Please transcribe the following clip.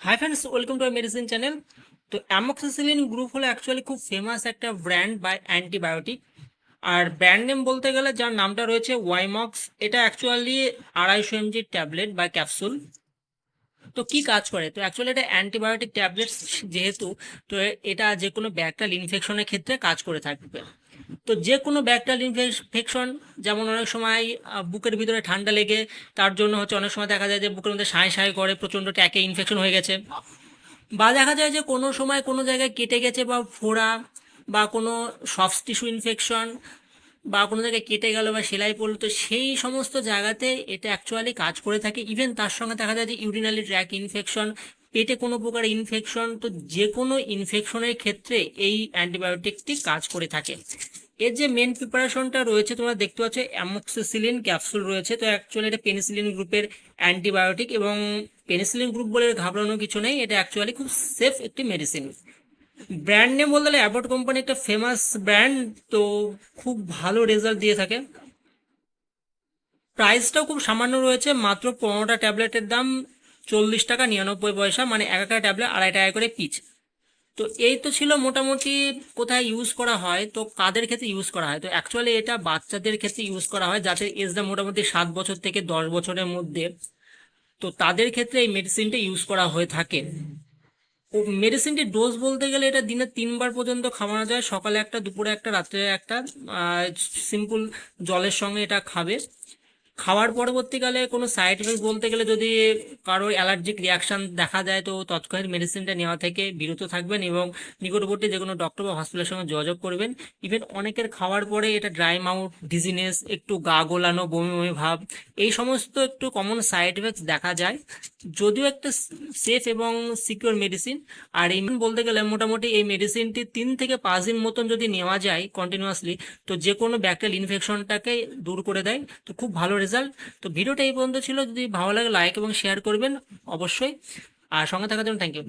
Hi friends welcome to medicine channel তো amoxicillin group হলো actually খুব ফেমাস একটা ব্র্যান্ড বা অ্যান্টিবায়োটিক আর ব্র্যান্ড নেম বলতে গেলে যার নামটা রয়েছে ওয়াইমক্স এটা অ্যাকচুয়ালি আড়াইশো এমজির ট্যাবলেট বা ক্যাপসুল তো কি কাজ করে? তো অ্যাকচুয়ালি এটা অ্যান্টিবায়োটিক ট্যাবলেটস যেহেতু, তো এটা যে কোনো ব্যাকটেরিয়াল ইনফেকশনের ক্ষেত্রে কাজ করে থাকবে। তো যে কোনো ব্যাকটেরিয়াল ইনফেকশন যেমন অনেক সময় বুকের ভিতরে ঠান্ডা লেগে, তার জন্য হচ্ছে অনেক সময় দেখা যায় যে বুকের মধ্যে সাঁই সাঁই করে, প্রচণ্ড ট্যাকে ইনফেকশন হয়ে গেছে। বা দেখা যায় যে কোনো সময় কোনো জায়গায় কেটে গেছে বা ফোড়া, বা কোনো সফট টিস্যু ইনফেকশন বা কোনো জায়গায় কেটে গেল বা সেলাই পড়ল, তো সেই সমস্ত জায়গাতে এটা অ্যাকচুয়ালি কাজ করে থাকে। ইভেন তার সঙ্গে দেখা যায় যে ইউরিনালি ট্র্যাক ইনফেকশন পেটে কোনো প্রকার ইনফেকশন তো যে কোনো ইনফেকশনের ক্ষেত্রে এই অ্যান্টিবায়োটিকটি কাজ করে থাকে। এর যে মেন প্রিপারেশনটা রয়েছে তোমরা দেখতে পাচ্ছ অ্যামোক্সিসিলিন ক্যাপসুল রয়েছে। তো অ্যাকচুয়ালি এটা পেনিসিলিন গ্রুপের অ্যান্টিবায়োটিক এবং পেনিসিলিন গ্রুপ বলে ঘাবড়ানোর কিছু নেই, এটা অ্যাকচুয়ালি খুব সেফ একটি মেডিসিন ব্র্যান্ড নেম বলতে গেলে অ্যাবট কোম্পানি একটা ফেমাস ব্র্যান্ড তো খুব ভালো রেজাল্ট দিয়ে থাকে। প্রাইসটাও খুব সামান্য রয়েছে, মাত্র পনেরোটা ট্যাবলেটের দাম। চল্লিশ টাকা নিরানব্বই পয়সা মানে এক একটা ট্যাবলেট আড়াই টাকা করে পিচ। তো এই তো ছিল মোটামুটি কোথায় ইউজ করা হয়, তো কাদের ক্ষেত্রে ইউজ করা হয়? তো অ্যাকচুয়ালি এটা বাচ্চাদের ক্ষেত্রে ইউজ করা হয়, যাদের এজটা মোটামুটি সাত বছর থেকে দশ বছরের মধ্যে। তো তাদের ক্ষেত্রে এই মেডিসিনটা ইউজ করা হয়ে থাকে। ও মেডিসিনটির ডোজ বলতে গেলে এটা দিনে তিনবার পর্যন্ত খাওয়ানো যায়। সকালে একটা, দুপুরে একটা, রাত্রে একটা সিম্পল জলের সঙ্গে এটা খাবে। খাওয়ার পরবর্তীকালে কোনো সাইড এফেক্ট বলতে গেলে যদি কারোর অ্যালার্জিক রিয়াকশন দেখা যায়, তো তৎক্ষণাৎ মেডিসিনটা নেওয়া থেকে বিরত থাকবেন এবং নিকটবর্তী যে কোনো ডক্টর বা হসপিটালের সঙ্গে যোগাযোগ করবেন। ইভেন অনেকের খাওয়ার পরে এটা ড্রাই মাউথ ডিজিনেস একটু গা গোলানো, বমি বমি ভাব, এই সমস্ত একটু কমন সাইড এফেক্টস দেখা যায়। যদিও একটা সেফ এবং সিকিউর মেডিসিন আর এই বলতে গেলে মোটামুটি এই মেডিসিনটি তিন থেকে পাঁচ দিন মতন যদি নেওয়া যায় কন্টিনিউয়াসলি তো যে কোনো ব্যাকটেরিয়াল ইনফেকশনটাকে দূর করে দেয়। তো খুব ভালো রেজাল্ট তো ভিডিওটা এই পর্যন্ত ছিল। যদি ভালো লাগে লাইক এবং শেয়ার করবেন, অবশ্যই। আর সঙ্গে থাকার জন্য থ্যাংক ইউ